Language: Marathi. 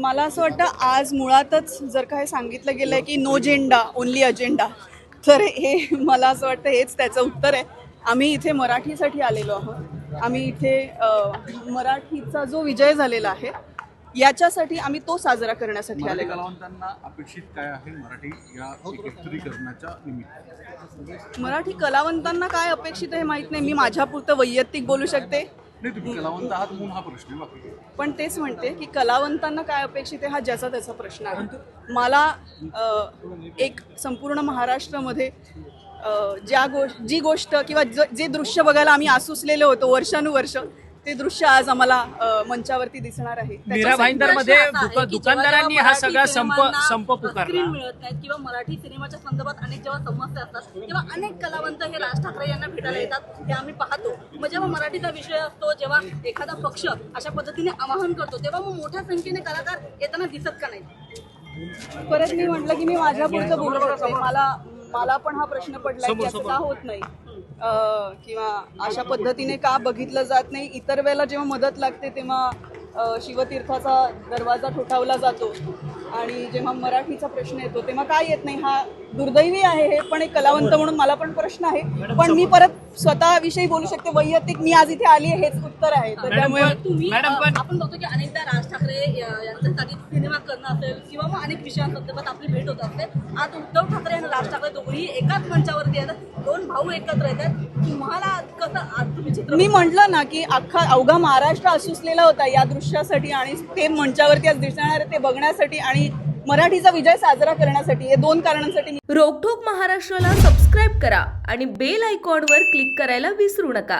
मला असं वाटतं आज मुळातच जर का हे सांगितलं गेलं आहे की नो जेंडा ओनली अजेंडा तर हे मला असं वाटतं हेच त्याचं उत्तर आहे. आम्ही इथे मराठीसाठी आलेलो आहोत. आम्ही इथे मराठीचा जो विजय झालेला आहे याच्यासाठी आम्ही तो साजरा करण्यासाठी. कलावंतांना अपेक्षित काय आहे मराठी या मराठी कलावंतांना काय अपेक्षित आहे माहीत नाही. मी माझ्यापुरतं वैयक्तिक बोलू शकते. नाही तुम्ही कलावंत आहात म्हणून हा प्रश्न आहे बाकी. पण तेच म्हणते की कलावंतांना काय अपेक्षित आहे हा ज्याचा त्याचा प्रश्न आहे. मला अ, एक संपूर्ण महाराष्ट्रामध्ये अ, ज्या गो जी गोष्ट किंवा ज- जे दृश्य बघायला आम्ही आसुसलेलो होतो वर्षानुवर्ष ते दृश्य आज आम्हाला मंचावरती दिसणार आहे. मीरा भाईंदरमध्ये दुकानदारांनी हा सगळा मराठी संप संप पुकारला. मिळत नाहीत किंवा मराठी सिनेमाच्या संदर्भात अनेक जेव्हा समस्या असतात तेव्हा अनेक कलावंत हे राज ठाकरे यांना भेटायला येतात हे आम्ही पाहतो. मग जेव्हा मराठीचा विषय असतो जेव्हा एखादा पक्ष अशा पद्धतीने आवाहन करतो तेव्हा मग मोठ्या संख्येने कलाकार येताना दिसत का नाही परत मी म्हटलं की मी माझ्या पुढचं बोलू शकते. मला मला पण हा प्रश्न पडलाय की असं का होत नाही? अं, किंवा अशा पद्धतीने का बघितलं जात नाही? इतर वेळेला जेव्हा मदत लागते तेव्हा शिवतीर्थाचा दरवाजा ठोठावला जातो. आणि जेव्हा मराठीचा प्रश्न येतो तेव्हा काय येत नाही? हा दुर्दैवी आहे हे पण एक कलावंत म्हणून मला पण प्रश्न आहे. पण मी परत स्वतःविषयी बोलू शकते. वैयक्तिक मी आज इथे आली आहे हेच उत्तर आहे. तर त्यामुळे आपण बघतो की अनेकदा राज ठाकरे यांच्यासाठी किंवा मग अनेक विषयांसंदर्भात आपली भेट होत असते. आज उद्धव ठाकरे आणि राज ठाकरे दोघेही एकाच मंचावरती येतात दोन भाऊ एकत्र येतात तुम्हाला कसं आज तुम्ही चित्र मी म्हटलं ना की अख्खा अवघा महाराष्ट्र असूसलेला होता या दृश्यासाठी आणि ते मंचावरती आज दिसणार आहे ते बघण्यासाठी आणि मराठीचा विजय साजरा करण्यासाठी. हे दोन कारणांसाठी मी रोकठोक महाराष्ट्राला सबस्क्राईब करा आणि बेल आयकॉनवर क्लिक करायला विसरू नका.